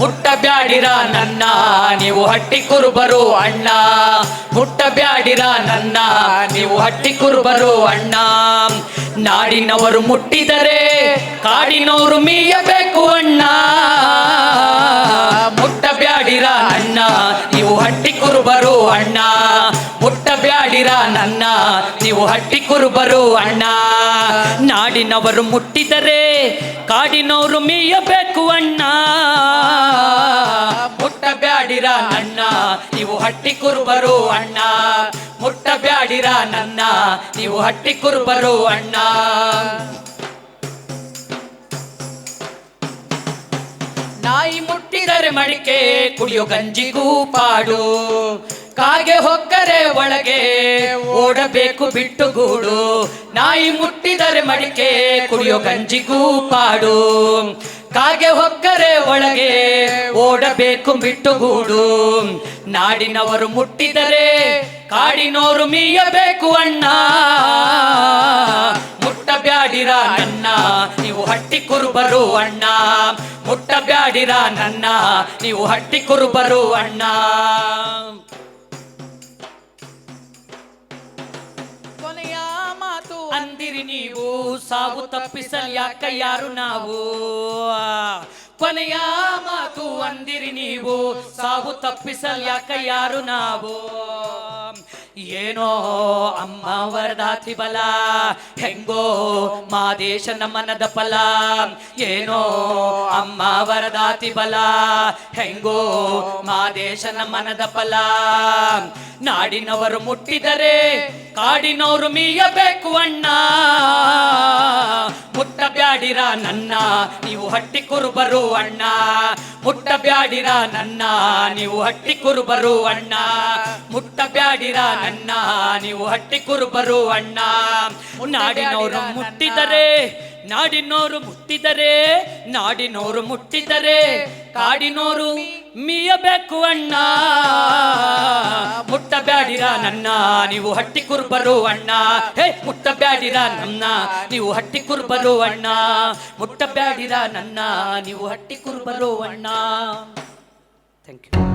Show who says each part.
Speaker 1: ಮುಟ್ಟಬ್ಯಾಡಿರ ನನ್ನ, ನೀವು ಹಟ್ಟಿ ಕುರುಬರು ಅಣ್ಣ. ಮುಟ್ಟಬ್ಯಾಡಿರ ನನ್ನ, ನೀವು ಹಟ್ಟಿ ಕುರುಬರು ಅಣ್ಣ. ನಾಡಿನವರು ಮುಟ್ಟಿದರೆ ಕಾಡಿನವರು ಮೀಯಬೇಕು ಅಣ್ಣ. ಮುಟ್ಟಬ್ಯಾಡಿರ ಅಣ್ಣ, ನೀವು ಹಟ್ಟಿ ಕುರುಬರು ಅಣ್ಣ. ಮುಟ್ಟಬ್ಯಾಡಿರ ನನ್ನ? ನೀವು ಹಟ್ಟಿ ಕುರುಬರು ಅಣ್ಣ. ನಾಡಿನವರು ಮುಟ್ಟಿದರೆ ಕಾಡಿನವರು ಮೀಯಬೇಕು ಅಣ್ಣ. ಮುಟ್ಟಬ್ಯಾಡಿರ ನನ್ನ? ನೀವು ಹಟ್ಟಿ ಕುರುಬರು ಅಣ್ಣ. ಮುಟ್ಟಬ್ಯಾಡಿರ ನನ್ನ? ನೀವು ಹಟ್ಟಿ ಕುರುಬರು ಅಣ್ಣ. ನಾಯಿ ಮುಟ್ಟಿದರೆ ಮಡಿಕೆ, ಕುಡಿಯೋ ಗಂಜಿಗೂ ಪಾಡು. ಕಾಗೆ ಹೊಕ್ಕರೆ ಒಳಗೆ ಓಡಬೇಕು ಬಿಟ್ಟು ಗೂಡು. ನಾಯಿ ಮುಟ್ಟಿದರೆ ಮಡಿಕೆ, ಕುಡಿಯೋ ಗಂಜಿಗೂ ಪಾಡು ಕಾಗೆ ಹೊಕ್ಕರೆ ಒಳಗೆ ಓಡಬೇಕು ಬಿಟ್ಟು ಗೂಡು. ನಾಡಿನವರು ಮುಟ್ಟಿದರೆ ಕಾಡಿನೋರು ಮೀಯಬೇಕು ಅಣ್ಣ. ಮುಟ್ಟಬ್ಯಾಡಿರ ನನ್ನ, ನೀವು ಹಟ್ಟಿ ಕುರುಬರು ಅಣ್ಣ. ಮುಟ್ಟಬ್ಯಾಡಿರ ನನ್ನ, ನೀವು ಹಟ್ಟಿ ಕುರುಬರು ಅಣ್ಣ. ಅಂದಿರಿ ನೀವು, ಸಾವು ತಪ್ಪಿಸಲ್ ಯಾಕ ಯಾರು ನಾವು? ಕೊನೆಯ ಮಾತು ಅಂದಿರಿ ನೀವು, ಸಾವು ತಪ್ಪಿಸಲ್ ಯಾಕ ಯಾರು ನಾವು? ಏನೋ ಅಮ್ಮ ವರದಾತಿ ಬಲ, ಹೆಂಗೋ ಮಾದೇಶ ನಮ್ಮನದ ಫಲ. ಏನೋ ಅಮ್ಮ ವರದಾತಿ ಬಲ, ಹೆಂಗೋ ಮಾದೇಶ ನಮ್ಮನದ ಫಲ. ನಾಡಿನವರು ಮುಟ್ಟಿದರೆ ಕಾಡಿನವರು ಮೀಯಬೇಕು ಅಣ್ಣ. ಮುಟ್ಟಬ್ಯಾಡಿರ ನನ್ನ ನೀವು ಹಟ್ಟಿ ಕುರುಬರು ಅಣ್ಣ. ಮುಟ್ಟಬ್ಯಾಡಿರ ನನ್ನ ನೀವು ಹಟ್ಟಿ ಕುರುಬರು ಅಣ್ಣ. ಮುಟ್ಟ ಬ್ಯಾಡಿರ ನನ್ನ ನೀವು ಹಟ್ಟಿ ಕುರುಬರು ಅಣ್ಣ. ನಾಡಿನವರು ಮುಟ್ಟಿದರೆ ನಾಡಿನೋರು ಮುಟ್ಟಿದರೆ ನಾಡಿನೋರು ಮುಟ್ಟಿದರೆ ಕಾಡಿನೋರು ಮೀಯಬೇಕು ಅಣ್ಣ. ನನ್ನ, ನೀವು ಹಟ್ಟಿ ಕುರುಬರು ಅಣ್ಣ. ಹೇ ಮುಟ್ಟಬ್ಯಾಡಿರ ನನ್ನ, ನೀವು ಹಟ್ಟಿ ಕುರುಬರು ಅಣ್ಣ. ಮುಟ್ಟಬ್ಯಾಡಿರ ನನ್ನ, ನೀವು ಹಟ್ಟಿ ಕುರುಬರು ಅಣ್ಣ. Thank you